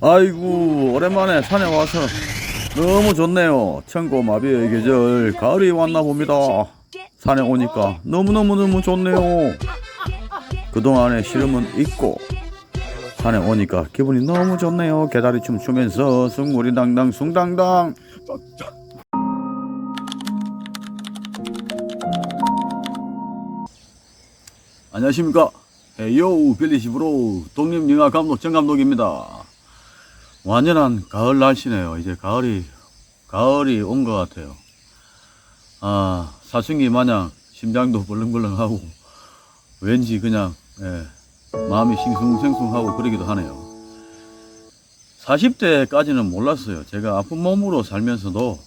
아이고 오랜만에 산에 와서 너무 좋네요. 천고마비의 계절 가을이 왔나 봅니다. 산에 오니까 너무너무너무 좋네요. 그동안의 시름은 잊고 산에 오니까 기분이 너무 좋네요. 개다리 춤 추면서 숭구리 당당 숭당당. 안녕하십니까 헤이요 빌리시브로 독립영화 감독 정감독입니다 완연한 가을 날씨네요. 이제 가을이, 가을이 온 것 같아요. 아, 사춘기 마냥 심장도 벌렁벌렁하고, 왠지 그냥, 예, 마음이 싱숭생숭하고 그러기도 하네요. 40대까지는 몰랐어요. 제가 아픈 몸으로 살면서도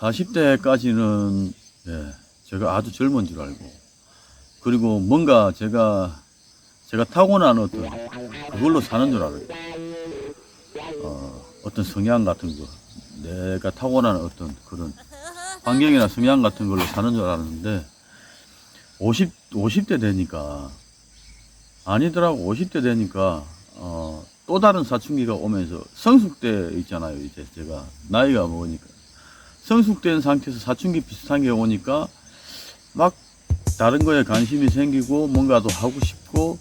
40대까지는, 예, 제가 아주 젊은 줄 알고, 그리고 뭔가 제가, 제가 타고난 어떤, 그걸로 사는 줄 알아요. 어, 어떤 성향 같은 거, 내가 타고난 어떤 그런 환경이나 성향 같은 걸로 사는 줄 알았는데, 50, 50대 되니까, 아니더라고, 50대 되니까, 어, 또 다른 사춘기가 오면서, 성숙대 있잖아요, 이제 제가. 나이가 먹으니까. 성숙된 상태에서 사춘기 비슷한 게 오니까, 막, 다른 거에 관심이 생기고, 뭔가도 하고 싶고,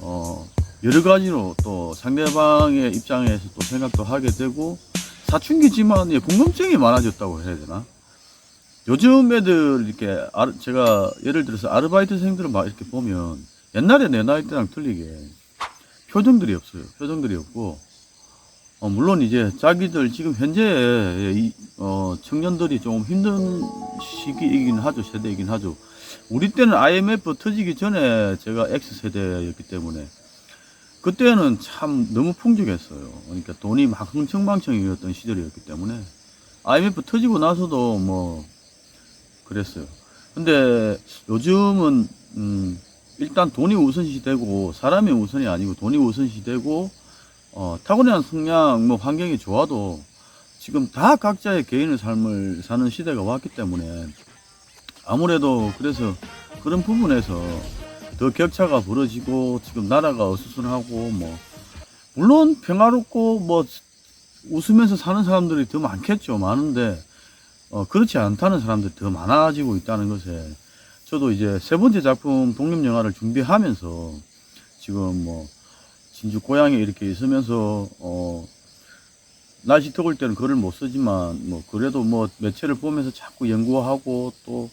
어, 여러 가지로 또 상대방의 입장에서 또 생각도 하게 되고 사춘기지만 예, 궁금증이 많아졌다고 해야 되나? 요즘 애들 이렇게 아- 제가 예를 들어서 아르바이트생들을 막 이렇게 보면 옛날에 내 나이 때랑 틀리게 표정들이 없어요. 표정들이 없고 어, 물론 이제 자기들 지금 현재 이, 어, 청년들이 조금 힘든 시기이긴 하죠. 세대이긴 하죠. 우리 때는 IMF 터지기 전에 제가 X세대였기 때문에 그때는 참 너무 풍족했어요. 그러니까 돈이 막 흥청망청이었던 시절이었기 때문에 IMF 터지고 나서도 뭐 그랬어요. 근데 요즘은 음 일단 돈이 우선시 되고 사람이 우선이 아니고 돈이 우선시 되고 어 타고난 성향 뭐 환경이 좋아도 지금 다 각자의 개인의 삶을 사는 시대가 왔기 때문에 아무래도 그래서 그런 부분에서 더 격차가 벌어지고 지금 나라가 어수선하고 뭐 물론 평화롭고 뭐 웃으면서 사는 사람들이 더 많겠죠 많은데 어 그렇지 않다는 사람들이 더 많아지고 있다는 것에 저도 이제 세 번째 작품 독립 영화를 준비하면서 지금 뭐 진주 고향에 이렇게 있으면서 어 날씨 더울 때는 글을 못 쓰지만 뭐 그래도 뭐 매체를 보면서 자꾸 연구하고 또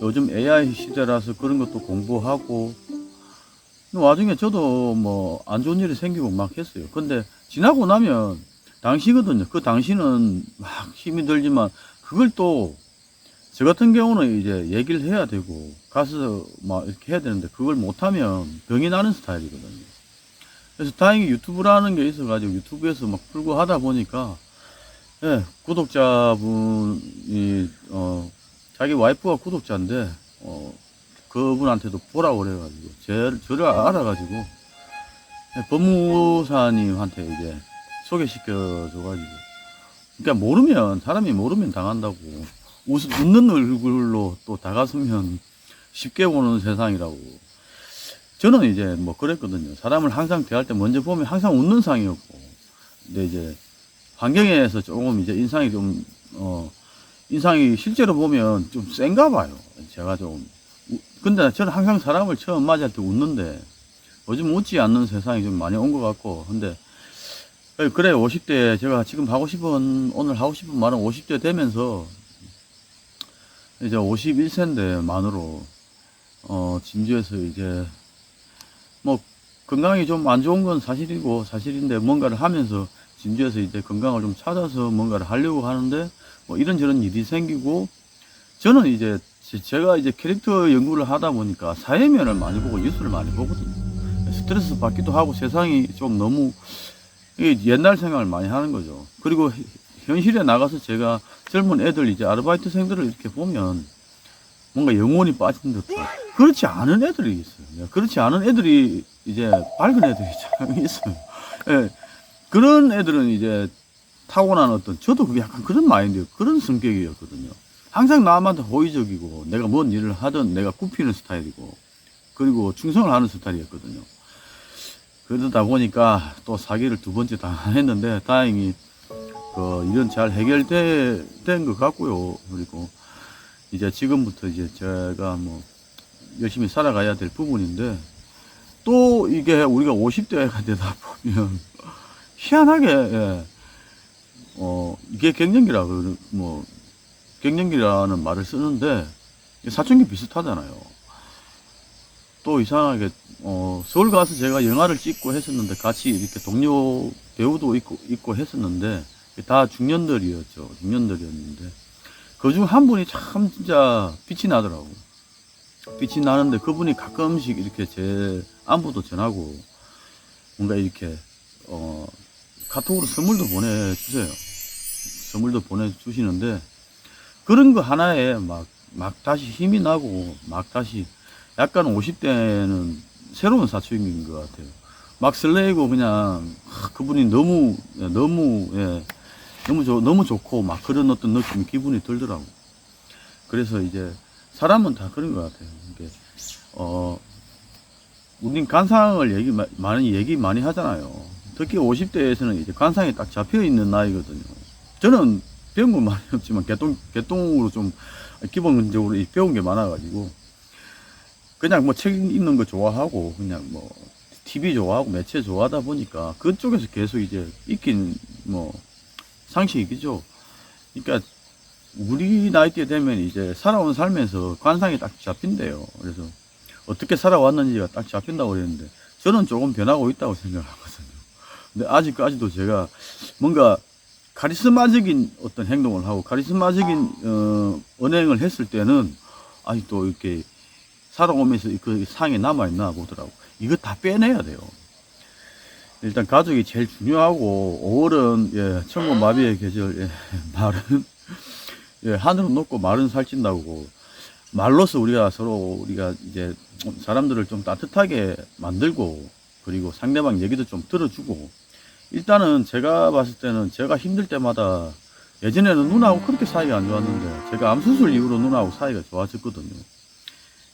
요즘 AI 시대라서 그런 것도 공부하고 와중에 저도 뭐 안 좋은 일이 생기고 막 했어요. 근데 지나고 나면 당시거든요. 그 당시는 막 힘이 들지만 그걸 또 저 같은 경우는 이제 얘기를 해야 되고 가서 막 이렇게 해야 되는데 그걸 못하면 병이 나는 스타일이거든요. 그래서 다행히 유튜브라는 게 있어가지고 유튜브에서 막 풀고 하다 보니까 예, 구독자분이 어 자기 와이프가 구독자인데 어 그분한테도 보라고 그래가지고 제, 저를 알아가지고 예, 법무사님한테 이제 소개시켜줘가지고. 그러니까 모르면 사람이 모르면 당한다고. 웃, 웃는 얼굴로 또 다가서면 쉽게 보는 세상이라고 저는 이제 뭐 그랬거든요 사람을 항상 대할 때 먼저 보면 항상 웃는 상이었고 근데 이제 환경에서 조금 이제 인상이 좀 어, 인상이 실제로 보면 좀 센가 봐요. 제가 좀. 우- 근데 저는 항상 사람을 처음 맞이할 때 웃는데 요즘 웃지 않는 세상이 좀 많이 온 것 같고. 근데 예, 그래 50대 제가 지금 하고 싶은 오늘 하고 싶은 말은 50대 되면서 이제 51세인데 만으로 어 진주에서 이제 뭐 건강이 좀 안 좋은 건 사실이고 사실인데 뭔가를 하면서 진주에서 이제 건강을 좀 찾아서 뭔가를 하려고 하는데 뭐 이런저런 일이 생기고 저는 이제 제- 제가 이제 캐릭터 연구를 하다 보니까 사회면을 많이 보고 뉴스를 많이 보거든요. 스트레스 받기도 하고 세상이 좀 너무 옛날 생각을 많이 하는 거죠. 그리고 히- 현실에 나가서 제가 젊은 애들 이제 아르바이트생들을 이렇게 보면 뭔가 영혼이 빠진 듯한 그렇지 않은 애들이 있어요. 그렇지 않은 애들이 이제 밝은 애들이 참 있어요. 예. 그런 애들은 이제 타고난 어떤 저도 그게 약간 그런 마인드 그런 성격이었거든요. 항상 남한테 호의적이고 내가 뭔 일을 하든 내가 굽히는 스타일이고 그리고 충성을 하는 스타일이었거든요. 그러다 보니까 또 사기를 두 번째 당했는데 다행히 그 일은 잘 해결된 것 같고요. 그리고 이제 지금부터 이제 제가 뭐 열심히 살아가야 될 부분인데 또 이게 우리가 50대가 되다 보면 희한하게 예, 어 이게 갱년기라 그뭐 갱년기라는 말을 쓰는데 사춘기 비슷하잖아요. 또 이상하게 어 서울 가서 제가 영화를 찍고 했었는데 같이 이렇게 동료 배우도 있고 있고 했었는데 다 중년들이었죠. 중년들이었는데 그 중 한 분이 참 진짜 빛이 나더라고. 빛이 나는데 그분이 가끔씩 이렇게 제 안부도 전하고 뭔가 이렇게 어 카톡으로 선물도 보내주세요. 선물도 보내주시는데 그런 거 하나에 막, 막 다시 힘이 나고 막 다시 약간 50대는 새로운 사춘기인 것 같아요. 막 설레고 그냥 하, 그분이 너무 예, 너무 예, 너무 좋 너무 좋고 막 그런 어떤 느낌 기분이 들더라고. 그래서 이제 사람은 다 그런 것 같아요. 이게 어 우린 관상을 얘기 마- 많이 얘기 많이 하잖아요. 특히 50대에서는 이제 관상이 딱 잡혀 있는 나이거든요. 저는 배운 건 많이 없지만 개똥 개똥으로 좀 기본적으로 이 배운 게 많아가지고 그냥 뭐 책 읽는 거 좋아하고 그냥 뭐 TV 좋아하고 매체 좋아하다 보니까 그쪽에서 계속 이제 익힌 뭐 상식이죠. 그러니까 우리 나이대 되면 이제 살아온 삶에서 관상이 딱 잡힌대요. 그래서 어떻게 살아왔는지가 딱 잡힌다고 그랬는데 저는 조금 변하고 있다고 생각하거든요. 근데 아직까지도 제가 뭔가 카리스마적인 어떤 행동을 하고 카리스마적인 어, 언행을 했을 때는 아직도 이렇게 살아오면서 그 상이 남아있나 보더라고. 이거 다 빼내야 돼요. 일단 가족이 제일 중요하고 5월은 예, 천국 마비의 계절 예, 말은 예, 하늘은 높고 말은 살찐다고 말로서 우리가 서로 우리가 이제 사람들을 좀 따뜻하게 만들고 그리고 상대방 얘기도 좀 들어주고 일단은 제가 봤을 때는 제가 힘들 때마다 예전에는 누나하고 그렇게 사이가 안 좋았는데 제가 암 수술 이후로 누나하고 사이가 좋아졌거든요.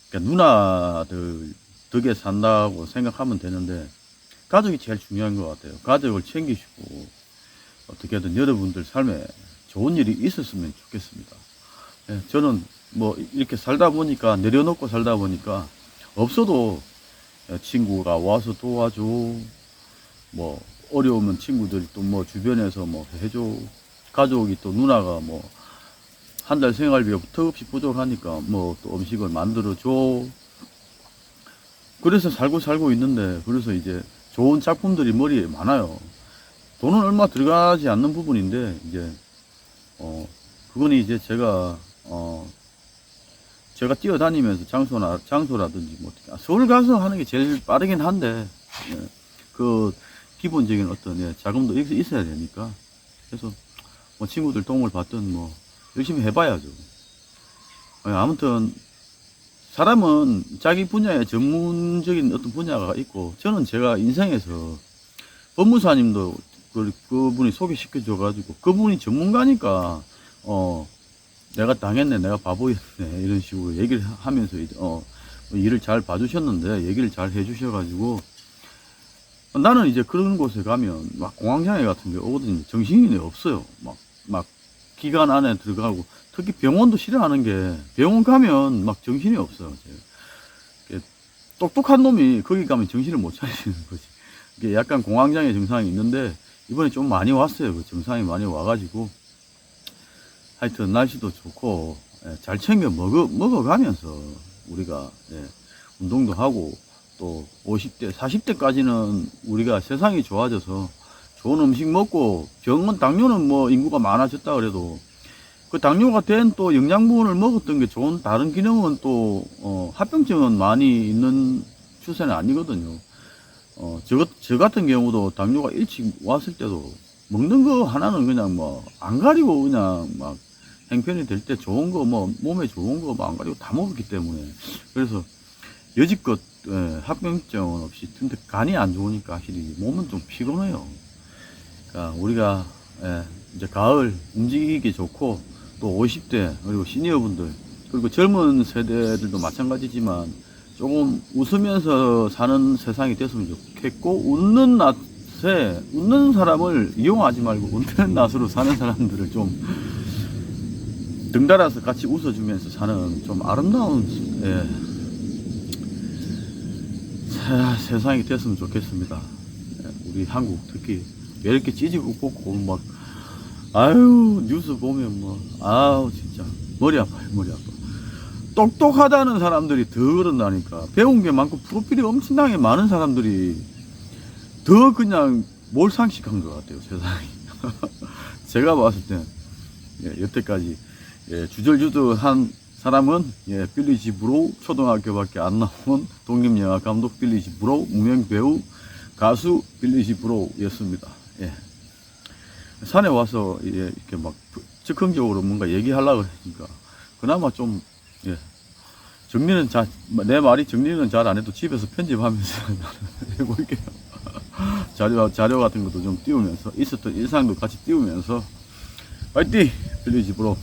그러니까 누나들 덕에 산다고 생각하면 되는데 가족이 제일 중요한 것 같아요. 가족을 챙기시고 어떻게든 여러분들 삶에 좋은 일이 있었으면 좋겠습니다. 예, 저는 뭐 이렇게 살다 보니까 내려놓고 살다 보니까 없어도 예, 친구가 와서 도와줘 뭐 어려우면 친구들이 또 뭐 주변에서 뭐 해줘 가족이 또 누나가 뭐 한 달 생활비가 턱없이 부족하니까 뭐 또 음식을 만들어 줘 그래서 살고 살고 있는데 그래서 이제 좋은 작품들이 머리에 많아요 돈은 얼마 들어가지 않는 부분인데 이제 어 그거는 이제 제가 어 제가 뛰어다니면서 장소나 장소라든지 뭐 아, 서울 가서 하는 게 제일 빠르긴 한데 예, 그 기본적인 어떤 예, 자금도 있- 있어야 되니까 그래서 뭐 친구들 도움을 받든 뭐 열심히 해봐야죠. 예, 아무튼 사람은 자기 분야에 전문적인 어떤 분야가 있고 저는 제가 인생에서 법무사님도 그, 그분이 소개시켜줘 가지고 그분이 전문가니까 어 내가 당했네 내가 바보였네 이런 식으로 얘기를 하면서 어 일을 잘 봐주셨는데 얘기를 잘 해주셔 가지고 나는 이제 그런 곳에 가면 막 공황장애 같은 게 오거든요. 정신이 없어요. 막 막 기간 안에 들어가고 특히 병원도 싫어하는 게 병원 가면 막 정신이 없어요 제가. 똑똑한 놈이 거기 가면 정신을 못 차리는 거지. 이게 약간 공황장애 증상이 있는데 이번에 좀 많이 왔어요. 그 증상이 많이 와가지고. 하여튼 날씨도 좋고 예, 잘 챙겨 먹어 먹어가면서 우리가 예, 운동도 하고 또 50대 40대까지는 우리가 세상이 좋아져서 좋은 음식 먹고 병은 당뇨는 뭐 인구가 많아졌다 그래도 그 당뇨가 된 또 영양분을 먹었던 게 좋은 다른 기능은 또 어, 합병증은 많이 있는 추세는 아니거든요. 어, 저, 같- 저 같은 경우도 당뇨가 일찍 왔을 때도 먹는 거 하나는 그냥 뭐 안 가리고 그냥 막 행편이 될 때 좋은 거 뭐 몸에 좋은 거 뭐 안 가리고 다 먹었기 때문에 그래서 여지껏 예, 합병증은 없이 근데 간이 안 좋으니까 확실히 몸은 좀 피곤해요. 그러니까 우리가 예, 이제 가을 움직이기 좋고 또 50대 그리고 시니어분들 그리고 젊은 세대들도 마찬가지지만 조금 웃으면서 사는 세상이 됐으면 좋겠고 웃는 낯에 웃는 사람을 이용하지 말고 웃는 낯으로 사는 사람들을 좀 등달아서 같이 웃어주면서 사는 좀 아름다운 예, 세- 세상이 됐으면 좋겠습니다. 예, 우리 한국 특히 왜 이렇게 찌지고 꽂고 막 아유 뉴스 보면 뭐 아우 진짜 머리 아파요 머리 아파. 똑똑하다는 사람들이 더 그런다니까 배운 게 많고 프로필이 엄청나게 많은 사람들이 더 그냥 몰상식한 것 같아요 세상이. 제가 봤을 때 예, 여태까지 예, 주절주절한 사람은 예, 빌리지 브로우 초등학교밖에 안 나온 독립영화 감독 빌리지 브로우 무명 배우 가수 빌리지 브로우였습니다. 예. 산에 와서 예, 이렇게 막 즉흥적으로 뭔가 얘기하려고 그러니까 그나마 좀 예, 정리는 잘 내 말이 정리는 잘 안 해도 집에서 편집하면서 해볼게요. 자료 자료 같은 것도 좀 띄우면서 있었던 일상도 같이 띄우면서 파이팅 빌리지 브로우.